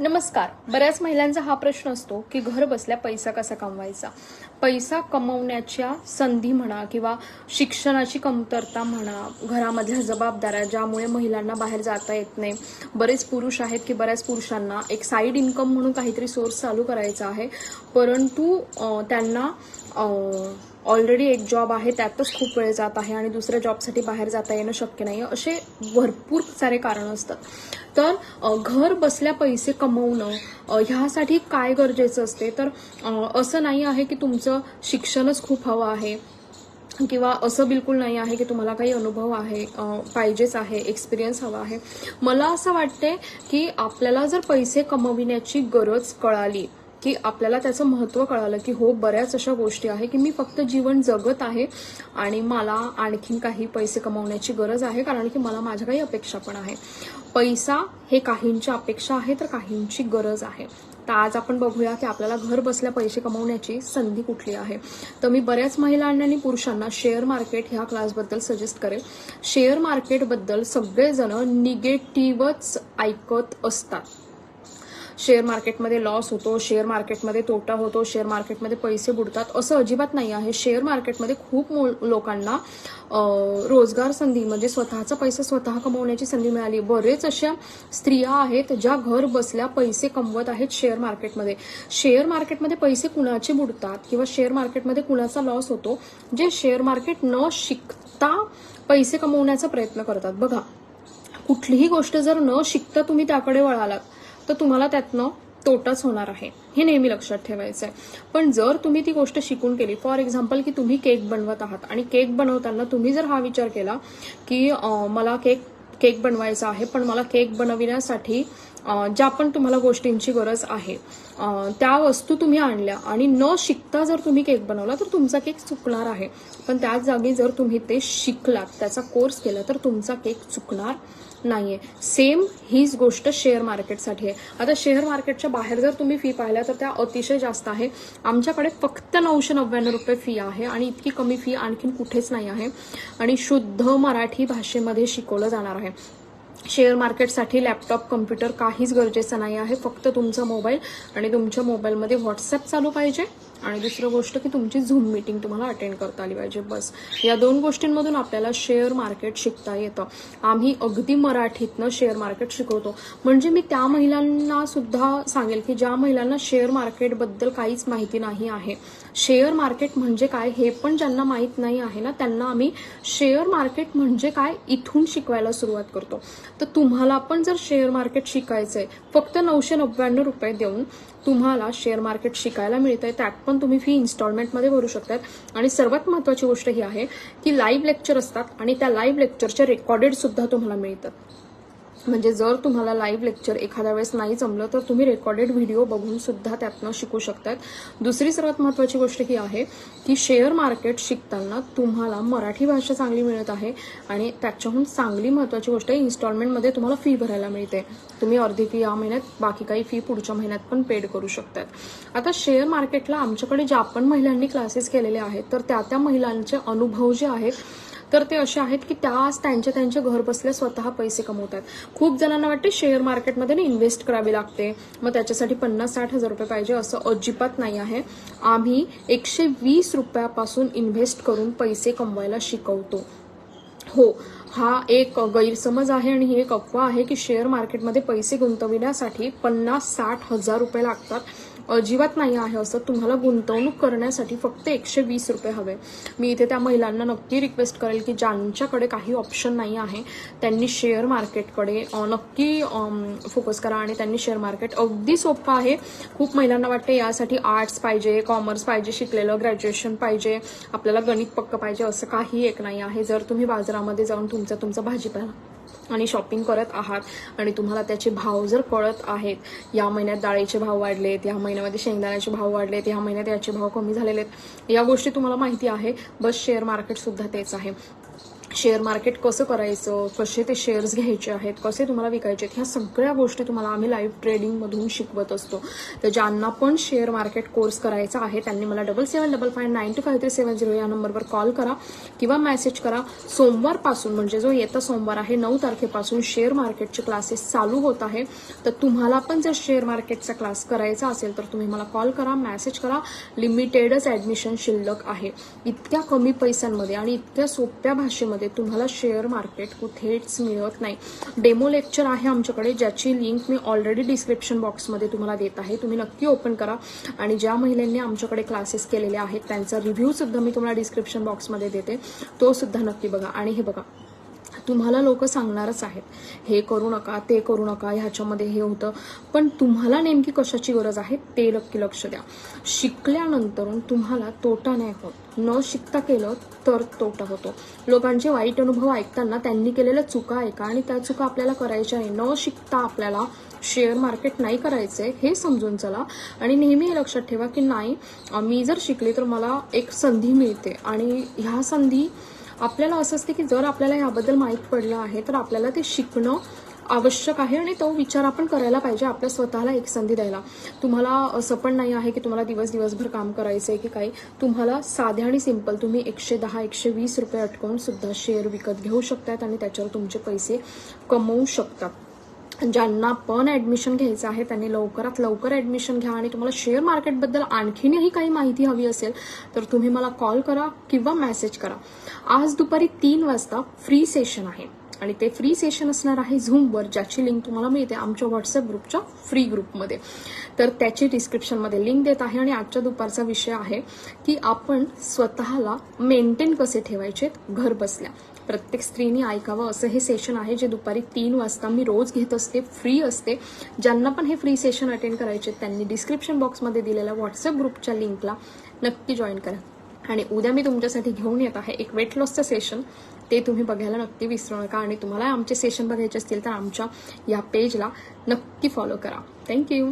नमस्कार. बऱ्याच महिलांचा हा प्रश्न असतो की घर बसल्या पैसा कसा कमवायचा? पैसा कमवण्याच्या संधी म्हणा किंवा शिक्षणाची कमतरता म्हणा घरामधल्या जबाबदाऱ्या ज्यामुळे महिलांना बाहेर जाता येत नाही. बरेच पुरुष आहेत की बऱ्याच पुरुषांना एक साईड इन्कम म्हणून काहीतरी सोर्स चालू करायचा आहे. परंतु त्यांना ऑलरेडी एक जॉब आहे त्यातच खूप वेळ जात आहे आणि दुसऱ्या जॉबसाठी बाहेर जाता येणं शक्य नाही. असे भरपूर सारे कारण असतात. तर घर बसल्या पैसे कमवणं ह्यासाठी काय गरजेचं असते? तर असं नाही आहे की तुमचं शिक्षणच खूप हवं आहे किंवा असं बिलकुल नाही आहे की तुम्हाला काही अनुभव आहे पाहिजेच आहे एक्सपिरियन्स हवा आहे. मला असं वाटते की आपल्याला जर पैसे कमविण्याची गरज कळाली की आपल्याला त्याचं महत्त्व कळालं की हो बऱ्याच अशा गोष्टी आहे की मी फक्त जीवन जगत आहे आणि मला आणखीन काही पैसे कमावण्याची गरज आहे कारण की मला माझ्या काही अपेक्षा पण आहे. पैसा हे काहींची अपेक्षा आहे तर काहींची गरज आहे. तर आज आपण बघूया की आपल्याला घर बसल्या पैसे कमवण्याची संधी कुठली आहे. तर मी बऱ्याच महिलांना आणि पुरुषांना शेअर मार्केट ह्या क्लासबद्दल सजेस्ट करेल. शेअर मार्केटबद्दल सगळेजण निगेटिव्हच ऐकत असतात. शेअर मार्केटमध्ये लॉस होतो शेअर मार्केटमध्ये तोटा होतो शेअर मार्केटमध्ये पैसे बुडतात असं अजिबात नाही आहे. शेअर मार्केटमध्ये खूप मो- लोकांना रोजगार संधी म्हणजे स्वतःचा पैसा स्वतः कमवण्याची संधी मिळाली. बरेच अशा स्त्रिया आहेत ज्या घर बसल्या पैसे कमवत आहेत शेअर मार्केटमध्ये. शेअर मार्केटमध्ये पैसे कुणाचे बुडतात किंवा शेअर मार्केटमध्ये कुणाचा लॉस होतो? जे शेअर मार्केट न शिकता पैसे कमवण्याचा प्रयत्न करतात. बघा कुठलीही गोष्ट जर न शिकता तुम्ही त्याकडे वळालात तर तुम्हाला त्यातनं तोटाच होणार आहे. हे नेहमी लक्षात ठेवायचं आहे पण जर तुम्ही ती गोष्ट शिकून केली फॉर एक्झाम्पल की तुम्ही केक बनवत आहात आणि केक बनवताना तुम्ही जर हा विचार केला की मला केक केक बनवायचा आहे पण मला केक बनविण्यासाठी ज्या पण तुम्हाला गोष्टींची गरज आहे त्या वस्तू तुम्ही आणल्या आणि न शिकता जर तुम्ही केक बनवला तर तुमचा केक चुकणार आहे. पण त्याच जागी जर तुम्ही ते शिकलात त्याचा कोर्स केला तर तुमचा केक चुकणार नाही आहे सेम हीच गोष्ट शेअर मार्केटसाठी आहे. आता शेअर मार्केटच्या बाहेर जर तुम्ही फी पाहिल्या तर त्या अतिशय जास्त आहे. आमच्याकडे फक्त नऊशे नव्याण्णव रुपये फी आहे आणि इतकी कमी फी आणखीन कुठेच नाही आहे. आणि शुद्ध मराठी भाषेमध्ये शिकवलं जाणार आहे. शेअर मार्केटसाठी लॅपटॉप कम्प्युटर काहीच गरजेचं नाही आहे. फक्त तुमचा मोबाईल आणि तुमच्या मोबाईलमध्ये व्हॉट्सअप चालू पाहिजे. आणि दुसरं गोष्ट की तुमची झूम मीटिंग तुम्हाला अटेंड करता आली पाहिजे. बस. या दोन गोष्टींमधून आपल्याला शेअर मार्केट शिकता येतं. आम्ही अगदी मराठीतनं शेअर मार्केट शिकवतो. म्हणजे मी त्या महिलांना सुद्धा सांगेल की ज्या महिलांना शेअर मार्केटबद्दल काहीच माहिती नाही आहे. शेअर मार्केट म्हणजे काय हे पण ज्यांना माहीत नाही आहे ना त्यांना आम्ही शेअर मार्केट म्हणजे काय इथून शिकवायला सुरुवात करतो. तर तुम्हाला पण जर शेअर मार्केट शिकायचं आहे फक्त नऊशे नव्याण्णव रुपये देऊन तुम्हाला शेअर मार्केट शिकायला मिळतंय त्यात पण तुम्ही फी इन्स्टॉलमेंटमध्ये भरू शकतात. आणि सर्वात महत्वाची गोष्ट ही आहे की लाईव्ह लेक्चर असतात आणि त्या लाईव्ह लेक्चरच्या रेकॉर्डेड सुद्धा तुम्हाला मिळतात. म्हणजे जर तुम्हाला लाईव्ह लेक्चर एखाद्या वेळेस नाही जमलं तर तुम्ही रेकॉर्डेड व्हिडिओ बघून सुद्धा त्यातनं शिकू शकतात. दुसरी सर्वात महत्वाची गोष्ट ही आहे की शेअर मार्केट शिकताना तुम्हाला मराठी भाषा चांगली मिळत आहे आणि त्याच्याहून चांगली महत्वाची गोष्ट आहे इन्स्टॉलमेंटमध्ये तुम्हाला फी भरायला मिळते. तुम्ही अर्धी फी या महिन्यात बाकी काही फी पुढच्या महिन्यात पण पेड करू शकतात. आता शेअर मार्केटला आमच्याकडे ज्या पण महिलांनी क्लासेस केलेले आहेत तर त्या त्या महिलांचे अनुभव जे आहेत तर ते असे आहेत की त्या आज त्यांच्या त्यांच्या घर बसल्या स्वतः पैसे कमवतात. खूप जणांना वाटते शेअर मार्केटमध्ये ना इन्व्हेस्ट करावी लागते. मग त्याच्यासाठी पन्नास साठ हजार रुपये पाहिजे असं अजिबात नाही आहे. आम्ही एकशे वीस रुपयापासून इन्व्हेस्ट करून पैसे कमवायला शिकवतो. हो हा एक गैरसमज आहे आणि ही एक अफवा आहे की शेअर मार्केटमध्ये पैसे गुंतविण्यासाठी पन्नास साठ हजार रुपये लागतात. अजिबात नाही आहे असं तुम्हाला गुंतवणूक करण्यासाठी फक्त एकशे वीस रुपये हवे. मी इथे त्या महिलांना नक्की रिक्वेस्ट करेल की ज्यांच्याकडे काही ऑप्शन नाही आहे त्यांनी शेअर मार्केटकडे नक्की फोकस करा आणि त्यांनी शेअर मार्केट अगदी सोपं आहे. खूप महिलांना वाटते यासाठी आर्ट्स पाहिजे कॉमर्स पाहिजे शिकलेलं ग्रॅज्युएशन पाहिजे आपल्याला गणित पक्क पाहिजे असं काही एक नाही आहे. जर तुम्ही बाजारामध्ये जाऊन तुमचा तुमचा भाजीपाला आणि शॉपिंग करत आहात आणि तुम्हाला त्याचे भाव जर कळत आहेत या महिन्यात डाळीचे भाव वाढलेत या महिन्यामध्ये शेंगदाण्याचे भाव वाढलेत या महिन्यात याचे भाव कमी झालेले आहेत या गोष्टी तुम्हाला माहिती आहे. बस शेअर मार्केटसुद्धा तेच आहे. शेअर मार्केट कसं करायचं? कसे ते शेअर्स घ्यायचे आहेत? कसे तुम्हाला विकायचे आहेत? ह्या सगळ्या गोष्टी तुम्हाला आम्ही लाईव्ह ट्रेडिंगमधून शिकवत असतो. तर ज्यांना पण शेअर मार्केट कोर्स करायचा आहे त्यांनी मला double seven double five nine two five three seven zero या नंबरवर कॉल करा किंवा मेसेज करा. सोमवारपासून म्हणजे जो येता सोमवार आहे नऊ तारखेपासून शेअर मार्केटचे क्लासेस चालू होत आहे. तर तुम्हाला पण जर शेअर मार्केटचा क्लास करायचा असेल तर तुम्ही मला कॉल करा मेसेज करा. लिमिटेडच ॲडमिशन शिल्लक आहे. इतक्या कमी पैशांमध्ये आणि इतक्या सोप्या भाषेमध्ये तुम्हाला शेअर मार्केट कुठेच मिळत नाही. डेमो लेक्चर आहे आमच्याकडे ज्याची लिंक मी ऑलरेडी डिस्क्रिप्शन बॉक्समध्ये तुम्हाला देत आहे. तुम्ही नक्की ओपन करा. आणि ज्या महिलांनी आमच्याकडे क्लासेस केलेले आहेत त्यांचा रिव्ह्यू सुद्धा मी तुम्हाला डिस्क्रिप्शन बॉक्समध्ये देते. तो सुद्धा नक्की बघा. आणि हे बघा. तुम्हाला लोक सांगणारच आहेत. हे करू नका ते करू नका ह्याच्यामध्ये हे होतं. पण तुम्हाला नेमकी कशाची गरज आहे ते नक्की लक्ष द्या. शिकल्यानंतर तुम्हाला तोटा नाही होत. न शिकता केलं तर तोटा होतो. लोकांचे वाईट अनुभव ऐकताना त्यांनी केलेल्या चुका ऐका आणि त्या चुका आपल्याला करायच्या आहे. न शिकता आपल्याला शेअर मार्केट नाही करायचंय हे समजून चला. आणि नेहमी हे लक्षात ठेवा की नाही मी जर शिकले तर मला एक संधी मिळते. आणि ह्या संधी आपल्याला असं असते की जर आपल्याला याबद्दल माहीत पडलं आहे तर आपल्याला ते शिकणं आवश्यक आहे आणि तो विचार आपण करायला पाहिजे आपल्या स्वतःला एक संधी द्यायला. तुम्हाला असं पण नाही आहे की तुम्हाला दिवस दिवसभर काम करायचं आहे की काही. तुम्हाला साधे आणि सिंपल तुम्ही एकशे दहा एकशे वीस रुपये अटकवून सुद्धा शेअर विकत घेऊ शकतात आणि त्याच्यावर तुमचे पैसे कमवू शकतात. ज्यांना पण ऍडमिशन घ्यायचं आहे त्यांनी लवकरात लवकर ऍडमिशन घ्या आणि तुम्हाला शेअर मार्केटबद्दल आणखीनही काही माहिती हवी असेल तर तुम्ही मला कॉल करा किंवा मेसेज करा. आज दुपारी तीन वाजता फ्री सेशन आहे आणि ते फ्री सेशन असणार आहे झूमवर ज्याची लिंक तुम्हाला मिळते आमच्या व्हॉट्सअप ग्रुपच्या फ्री ग्रुपमध्ये तर त्याची डिस्क्रिप्शनमध्ये लिंक देत आहे आणि आजच्या दुपारचा विषय आहे की आपण स्वतःला मेंटेन कसे ठेवायचे घर बसल्या. प्रत्येक स्त्रीने ऐकावं असं हे सेशन आहे जे दुपारी तीन वाजता मी रोज घेत असते फ्री असते. ज्यांना पण हे फ्री सेशन अटेंड करायचे त्यांनी डिस्क्रिप्शन बॉक्समध्ये दिलेल्या व्हॉट्सअप ग्रुपच्या लिंकला नक्की जॉईन करा. आणि उद्या मी तुमच्यासाठी घेऊन येत आहे एक वेट लॉसचं सेशन ते तुम्ही बघायला नक्की विसरू नका. आणि तुम्हाला आमचे सेशन बघायचे असतील तर आमच्या या पेजला नक्की फॉलो करा. थँक्यू